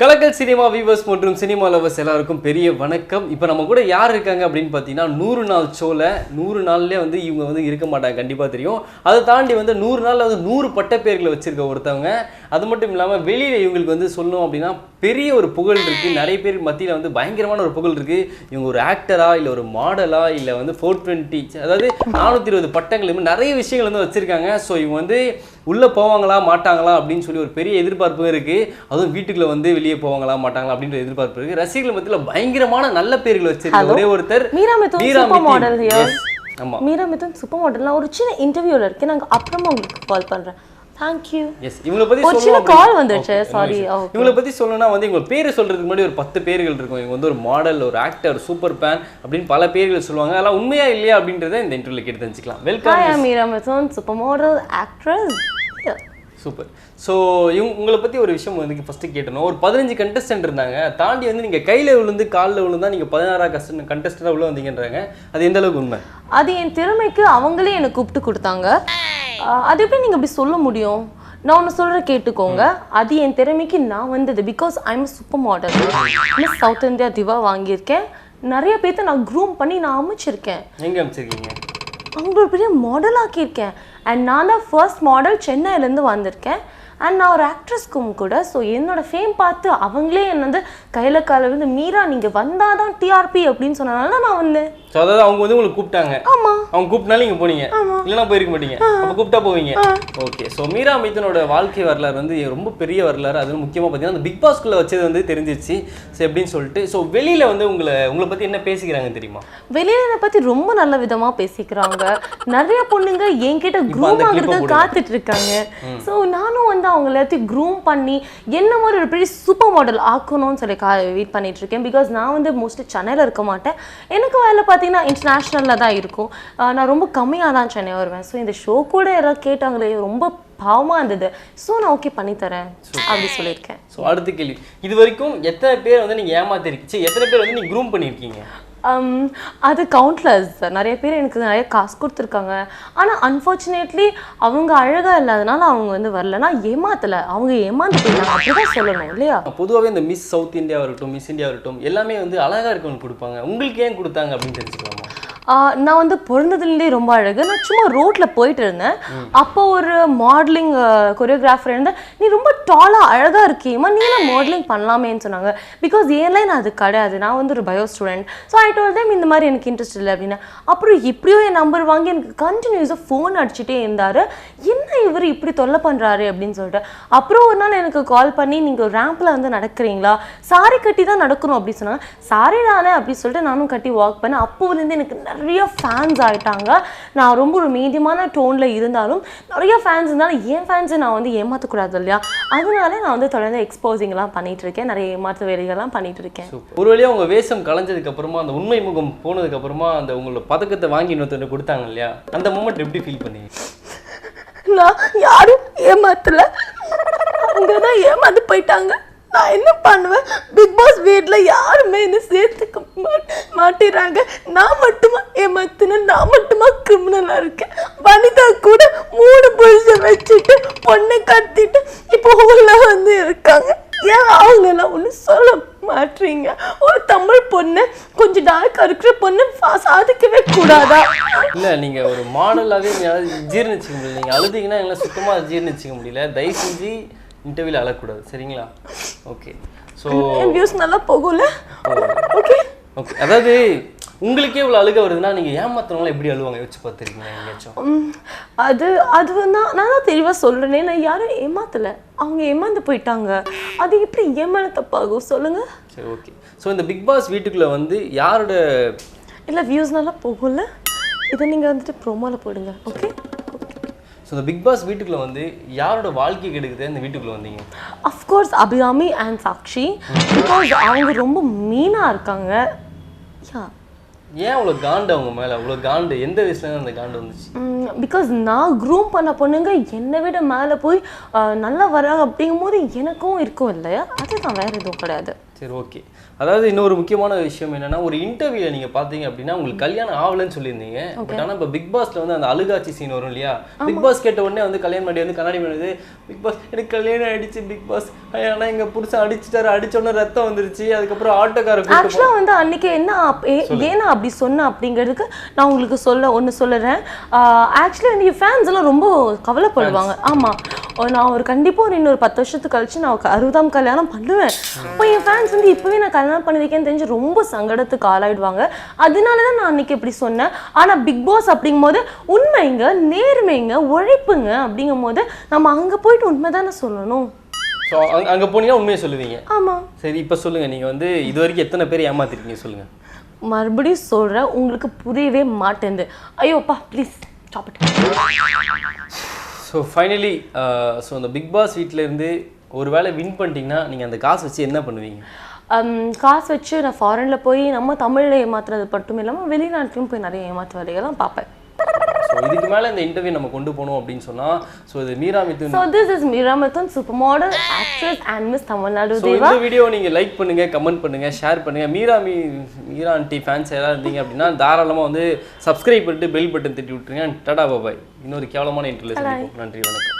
கலக்கல் cinema viewers மற்றும் cinema lovers எல்லாருக்கும் பெரிய வணக்கம். இப்போ நம்ம கூட யார் இருக்காங்க அப்படின்னு பார்த்தீங்கன்னா நூறு நாள் ஷோவில் நூறு நாள்லேயே வந்து இவங்க வந்து இருக்க மாட்டாங்க. கண்டிப்பாக தெரியும். அதை தாண்டி வந்து நூறு நாளில் வந்து நூறு பட்டப்பேர்களை வச்சுருக்க ஒருத்தவங்க. அது மட்டும் இல்லாமல் வெளியில் இவங்களுக்கு வந்து சொல்லணும் அப்படின்னா பெரிய ஒரு புகழ் இருக்குது நிறைய பேர் மத்தியில் வந்து பயங்கரமான ஒரு புகழ் இருக்குது இவங்க ஒரு ஆக்டரா இல்லை ஒரு மாடலா இல்லை வந்து ஃபோர் டுவெண்ட்டி அதாவது நானூற்றி இருபது பட்டங்கள் நிறைய விஷயங்கள் வந்து வச்சுருக்காங்க. ஸோ இவங்க வந்து உள்ளே போவாங்களா மாட்டாங்களா அப்படின்னு சொல்லி ஒரு பெரிய எதிர்பார்ப்பு இருக்குது அதுவும் வீட்டுக்குள்ள வந்து வெளியே போவாங்களா மாட்டாங்களா அப்படின்ற எதிர்பார்ப்பு இருக்குது ரசிகர்கள் மத்தியில் பயங்கரமான நல்ல பேர்கள் வச்சிருக்க Hello. ஒரே ஒருத்தர் Meera Mithun Meera super Mithun. Model here Yes. ஆமா. மீரா மிதுன் சூப்பர் மாடல் நான் ஒரு சின்ன இன்டர்வியூல இருக்கேன். நாங்க அப்புறமா உங்களுக்கு கால் தேங்க்யூ எஸ் இவங்களை பத்தி ஒரு சின்ன Sorry. issue. Okay. இவங்களை பத்தி சொல்லணும்னா வந்து இவங்க பேர் சொல்றதுக்கு முன்னாடி ஒரு பத்து பேர்கள் இருக்கும். இவங்க வந்து ஒரு மாடல் ஒரு ஆக்டர் சூப்பர் பேன் அப்படின்னு பல பேர்கள் சொல்லுவாங்க. அதெல்லாம் உண்மையா இல்லையா அப்படின்றத இந்த இன்டர்வியூல கேட்டு தெரிஞ்சுக்கலாம். Welcome Meera Mithun super model actress super so இவங்க உங்களை பற்றி ஒரு விஷயம் வந்து ஃபஸ்ட்டு கேட்டணும். ஒரு பதினஞ்சு கண்டஸ்டன்ட் இருந்தாங்க. தாண்டி வந்து நீங்கள் கையில் விழுந்து காலில் விழுந்தா நீங்கள் பதினாறாம் கஸ்டன் கண்டஸ்டண்டாக உள்ள வந்தீங்கன்றாங்க. அது எந்த அளவுக்கு உண்மை? அது என் திறமைக்கு அவங்களே எனக்கு கூப்பிட்டு கொடுத்தாங்க. அது எப்படி நீங்க அப்படி சொல்ல முடியும்? நான் ஒன்று சொல்கிறேன் கேட்டுக்கோங்க. அது என் திறமைக்கு நான் வந்தது because I'm super model Miss South India diva வாங்கியிருக்கேன். நிறைய பேர்த்த நான் க்ரூம் பண்ணி நான் அமைச்சிருக்கேன். எங்கே அமைச்சிருக்கீங்க? அவங்கள பெரிய மாடலாக்கியிருக்கேன் அண்ட் நான் தான் ஃபர்ஸ்ட் மாடல் சென்னையிலேருந்து வந்திருக்கேன். அண்ட் நான் ஒரு ஆக்ட்ரஸ்க்கும் கூட ஸோ என்னோட ஃபேம் பார்த்து அவங்களே என்ன வந்து கையில் கால வந்து மீரா நீங்கள் வந்தால் தான் டிஆர்பி அப்படின்னு சொன்னனால தான் நான் வந்தேன். ஸோ அதாவது அவங்க வந்து உங்களுக்கு கூப்பிட்டாங்க. ஆமா. அவங்க கூப்பிட்டாலும் நீங்கள் போனீங்க. இல்லைன்னா போயிருக்க மாட்டீங்க. அப்போ கூப்பிட்டா போவீங்க. ஓகே ஸோ மீரா மிதனோட வாழ்க்கை வரலாறு வந்து ரொம்ப பெரிய வரலாறு. அது முக்கியமாக பார்த்தீங்கன்னா அந்த பிக் பாஸ்குள்ளே வச்சது வந்து தெரிஞ்சிருச்சு. ஸோ எப்படின்னு சொல்லிட்டு ஸோ வெளியில் வந்து உங்களை உங்களை பற்றி என்ன பேசிக்கிறாங்க தெரியுமா? வெளியில என்னை பத்தி ரொம்ப நல்ல விதமா பேசிக்கிறாங்க. நிறைய பொண்ணுங்க என்கிட்ட clip-அ ஆகுறதுக்கு. காத்துட்டு இருக்காங்க. ஸோ நானும் வந்து அவங்க எல்லாத்தையும் க்ரூம் பண்ணி என்ன மாதிரி ஒரு பெரிய சூப்பர் மாடல் ஆக்கணும்னு சொல்லி கா வெயிட் பண்ணிட்டு இருக்கேன் பிகாஸ் நான் வந்து மோஸ்ட்லி சென்னையில் இருக்க மாட்டேன். எனக்கு வேலை பார்த்தீங்கன்னா இன்டர்நேஷ்னலில் தான் இருக்கும். நான் ரொம்ப கம்மியாக தான் சென்னை வருவேன். ஸோ இந்த ஷோ கூட யாராவது கேட்டாங்களே ரொம்ப பாவமாக இருந்தது. ஸோ நான் ஓகே பண்ணித்தரேன் அப்படி சொல்லியிருக்கேன். ஸோ அடுத்த கேள்வி. இது வரைக்கும் எத்தனை பேர் வந்து நீங்கள் ஏமாத்திருக்கீங்க? எத்தனை பேர் வந்து நீங்கள் க்ரூம் பண்ணியிருக்கீங்க? Um, அது கவுண்ட்லஸ் நிறைய பேர் எனக்கு நிறைய காசு கொடுத்துருக்காங்க. ஆனால் அன்ஃபார்ச்சுனேட்லி அவங்க அழகாக இல்லாதனால அவங்க வந்து வரலனா ஏமாத்தலை. அவங்க ஏமாந்து போயிட்டாங்க. அப்படிதான் சொல்லணும் இல்லையா? பொதுவாகவே இந்த மிஸ் சவுத் இந்தியா இருக்கட்டும் மிஸ் இந்தியா இருக்கட்டும் எல்லாமே வந்து அழகாக இருக்கவங்க கொடுப்பாங்க. உங்களுக்கு ஏன் கொடுத்தாங்க அப்படின்னு தெரிஞ்சுக்கலாம். நான் வந்து பிறந்ததுலேருந்தே ரொம்ப அழகு. நான் சும்மா ரோட்டில் போயிட்டு இருந்தேன் அப்போ ஒரு மாடலிங் கொரியோகிராஃபர் இருந்து நீ ரொம்ப டாலாக அழகாக இருக்கேம்மா நீ எல்லாம் மாடலிங் பண்ணலாமேன்னு சொன்னாங்க. பிகாஸ் ஏன்லாம் நான் அது கிடையாது. நான் வந்து ஒரு bio student so I told them இந்த மாதிரி எனக்கு இன்ட்ரெஸ்ட் இல்லை அப்படின்னா. அப்புறம் இப்படியோ என் நம்பர் வாங்கி எனக்கு கண்டினியூஸாக ஃபோன் அடிச்சுட்டே இருந்தார். என்ன இவர் இப்படி தொல்லை பண்ணுறாரு அப்படின்னு சொல்லிட்டு. அப்புறம் ஒரு நாள் எனக்கு கால் பண்ணி நீங்கள் ரேம்பில் வந்து நடக்கிறீங்களா? சாரி கட்டி தான் நடக்கணும் அப்படின்னு சொன்னாங்க. சாரி தானே அப்படின்னு சொல்லிட்டு நானும் கட்டி வாக் பண்ணேன். அப்போலேருந்து எனக்கு நிறைய ஃபேன்ஸ் ஆயிட்டாங்க. நான் ரொம்ப ஒரு மீடியமான டோனில் இருந்தாலும் நிறைய ஃபேன்ஸ் இருந்தாலும் என் ஃபேன்ஸை நான் வந்து ஏமாற்றக்கூடாது இல்லையா? அதனால நான் வந்து தொடர்ந்து எக்ஸ்போசிங்லாம் பண்ணிட்டு இருக்கேன். நிறைய ஏமாற்று வேலைகள்லாம் பண்ணிட்டு இருக்கேன். ஒரு வழியாக உங்கள் வேஷம் கலைஞ்சதுக்கு அப்புறமா அந்த உண்மை முகம் போனதுக்கு அப்புறமா அந்த உங்களோட பதக்கத்தை வாங்கி இன்னொருத்தர் கொடுத்தாங்க இல்லையா? அந்த மூமெண்ட் எப்படி ஃபீல் பண்ணீங்க? நான் யாரும் ஏமாத்தல. அவங்க தான் ஏமாந்து போயிட்டாங்க. நான் என்ன பண்ணுவேன்? பிக் பாஸ் வீட்டில் யாருமே என்ன சேர்த்துக்க மாட்டிடுறாங்க நான் மட்டுமா ஏமாத்தின நான் மட்டுமா கிரிமினலாக இருக்கேன். வனிதா கூட மூணு புருஷன் வச்சுட்டு பொண்ணை கத்திட்டு இப்போ ஊரில் வந்து இருக்காங்க. ஏன் அவங்கெல்லாம் ஒன்றும் சொல்ல மாட்டீங்க? ஒரு தமிழ் பொண்ணு கொஞ்சம் டார்க்காக இருக்கிற பொண்ணு சாதிக்கவே கூடாதா? இல்லை நீங்கள் ஒரு மாடலாகவே எங்களால் ஜீர்ணிச்சிக்க முடியல. நீங்கள் அழுதிங்கன்னா எங்களால் சுத்தமாக ஜீர்ணிச்சிக்க முடியல. தயவு செஞ்சு இன்டர்வியூவில் அழக்கூடாது சரிங்களா? ஓகே ஸோ வியூஸ் நல்லா போகும்ல? ஓகே ஓகே அதாவது உங்களுக்கே இவ்வளோ அழுக வருதுன்னா நீங்கள் ஏமாத்துறவங்களாம் எப்படி அழுவாங்க? யோசிச்சு பார்த்துருக்கீங்க எங்கேயாச்சும்? அது அது வந்து நான் தான் தெளிவாக சொல்கிறேனே நான் யாரும் ஏமாத்தலை. அவங்க ஏமாந்து போயிட்டாங்க. அது எப்படி ஏமாந்த தப்பாகும்? சொல்லுங்க. சரி ஓகே ஸோ இந்த பிக் பாஸ் வீட்டுக்குள்ளே வந்து யாரோட இல்லை வியூஸ் நல்லா போகும்ல? இதை நீங்கள் வந்துட்டு ப்ரோமோவில் போடுங்க ஓகே ஸோ இந்த பிக் பாஸ் வீட்டுக்குள்ளே வந்து யாரோட வாழ்க்கை கெடுக்குது இந்த வீட்டுக்குள்ளே வந்தீங்க? Of course Abhirami and Sakshi because அவங்க ரொம்ப மீனாக இருக்காங்க. யா ஏன் அவ்வளோ காண்டு அவங்க மேலே? அவ்வளோ காண்டு. எந்த வயசுலேருந்து அந்த காண்டு வந்துச்சு? பிகாஸ் நான் க்ரூம் பண்ண பொண்ணுங்க என்னை விட மேலே போய் நல்லா வராங்க அப்படிங்கும்போது எனக்கும் இருக்கும் இல்லையா? அதுதான் வேற எதுவும் கிடையாது. சரி ஓகே அதாவது இன்னொரு முக்கியமான விஷயம் என்னன்னா ஒரு இன்டர்வியூல நீங்க பாத்தீங்க அப்படின்னா உங்களுக்கு கல்யாணம் ஆகலைன்னு சொல்லியிருந்தீங்க. பட் ஆனா இப்போ பிக் பாஸ்ல வந்து அந்த அழுகாட்சி சீன் வரும் இல்லையா? பிக் பாஸ் கேட்ட உடனே வந்து கல்யாணம் பண்ணி வந்து கண்ணாடி பண்ணுது பிக் பாஸ் எனக்கு கல்யாணம் ஆயிடுச்சு பிக் பாஸ் ஆனா எங்க புருஷன் அடிச்சுட்டாரு அடிச்ச உடனே ரத்தம் வந்துருச்சு. அதுக்கப்புறம் ஆட்டோக்கார கூட்டு ஆக்சுவலாக வந்து அன்னைக்கு என்ன அப்- ஏ- ஏன் நான் அப்படி சொன்னேன் அப்படிங்கிறதுக்கு நான் உங்களுக்கு சொல்ல ஒன்று சொல்லுறேன். ஆக்சுவலி வந்து ஃபேன்ஸ் எல்லாம் ரொம்ப கவலைப்படுவாங்க. ஆமாம் நான் ஒரு கண்டிப்பாக ஒரு இன்னொரு பத்து வருஷத்துக்கு கழிச்சு நான் அறுபதாம் கல்யாணம் பண்ணுவேன். அப்போ என் ஃபேன்ஸ் வந்து இப்போவே நான் கல்யாணம் பண்ணி வைக்கேன்னு தெரிஞ்சு ரொம்ப சங்கடத்துக்கு ஆளாயிடுவாங்க. அதனால தான் நான் அன்னைக்கு இப்படி சொன்னேன். ஆனால் பிக் பாஸ் அப்படிங்கும்போது உண்மைங்க நேர்மைங்க உழைப்புங்க அப்படிங்கும்போது நம்ம அங்கே போயிட்டு உண்மை தானே சொல்லணும். ஸோ அங்க போனீங்கன்னா உண்மையை சொல்லுவீங்க. ஆமாம் சரி இப்போ சொல்லுங்க. நீங்க வந்து இது வரைக்கும் எத்தனை பேர் ஏமாத்திருக்கீங்க சொல்லுங்க. மறுபடியும் சொல்கிறேன் உங்களுக்கு புரியவே மாட்டேங்குது. ஐயோப்பா ப்ளீஸ் சாப்பிட்டு ஸோ ஃபைனலி ஸோ அந்த பிக் பாஸ் வீட்டிலேருந்து இருந்து ஒருவேளை வின் பண்ணிட்டீங்கன்னா நீங்கள் அந்த காசு வச்சு என்ன பண்ணுவீங்க? Um, காசு வச்சு நான் ஃபாரினில் போய் நம்ம தமிழில் ஏமாத்துறது மட்டும் இல்லாமல் வெளிநாட்டிலும் போய் நிறைய ஏமாத்து வேலைகள்லாம் பார்ப்பேன். இதுக்கு மேல இந்த இன்டர்வியூ நம்ம கொண்டு போனோம் அப்படின்னு சொன்னா ஸோ இது Meera Mithun. So this is Meera Mithun super model actress and Miss Tamil Nadu diva இந்த வீடியோ நீங்க லைக் பண்ணுங்க கமெண்ட் பண்ணுங்க ஷேர் பண்ணுங்க. மீரா மீ மீரா ஆண்டி ஃபேன்ஸ் யாராவது இருந்தீங்க அப்படின்னா தாராளமா வந்து சப்ஸ்கிரைப் பண்ணிட்டு பெல் பட்டன் தட்டி விட்டுருங்க. டடா பாபாய் இன்னொரு கேவலமான இன்டர்வியூ நன்றி வணக்கம்.